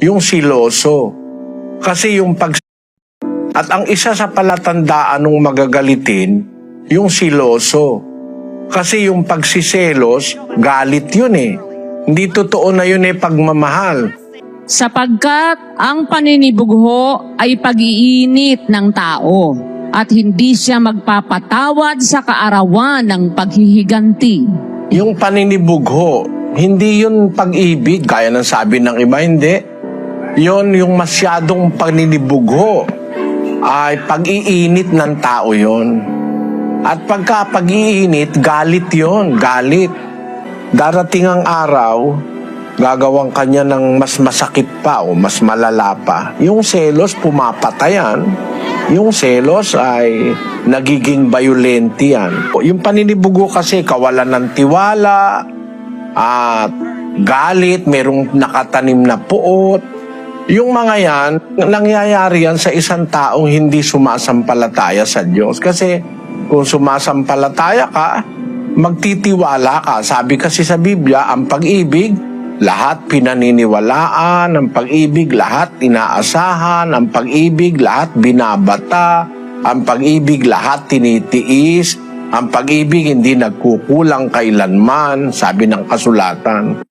yung siloso. Kasi yung pag... At ang isa sa palatandaan ng magagalitin, yung siloso. Kasi yung pagsiselos, galit yun eh. Hindi totoo na yun eh pagmamahal. Sapagkat ang paninibugho ay pag-iinit ng tao at hindi siya magpapatawad sa kaarawan ng paghihiganti. Yung paninibugho, hindi yun pag-ibig, gaya ng sabi ng iba, hindi. Yon yung masyadong paninibugho ay pag-iinit ng tao yon. At pagka pag-iinit, galit yon, galit. Darating ang araw, gagawang kanya ng mas masakit pa o mas malala pa. Yung selos, pumapatayan. Yung selos ay nagiging violent yan. Yung paninibugo kasi kawalan ng tiwala, at galit, merong nakatanim na puot. Yung mga yan, nangyayari yan sa isang taong hindi sumasampalataya sa Diyos. Kasi kung sumasampalataya ka, magtitiwala ka. Sabi kasi sa Biblia, ang pag-ibig, lahat pinaniniwalaan, ang pag-ibig, lahat inaasahan, ang pag-ibig, lahat binabata, ang pag-ibig, lahat tinitiis, ang pag-ibig hindi nagkukulang kailanman, sabi ng kasulatan.